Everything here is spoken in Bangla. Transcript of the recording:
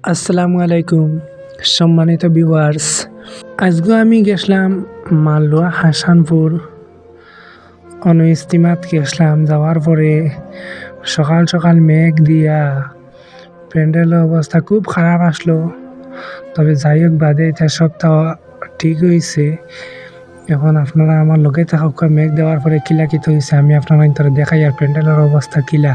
আসসালামু আলাইকুম, সম্মানিত ভিউয়ার্স আজকে আমি গেছিলাম মালদোয়া হাসানপুর। অনু ইস্তিমাত গেছিলাম, যাওয়ার পরে সকাল সকাল মেঘ দিয়া প্যান্ডেলের অবস্থা খুব খারাপ আসলো। তবে যাই হোক, বাদে এটা সপ্তাহ ঠিক হয়েছে এখন আপনারা আমার লগে থাকুক, মেঘ দেওয়ার পরে কিলা কিত হয়েছে আমি আপনারা দেখাই আর প্যান্ডেলের অবস্থা কিলা।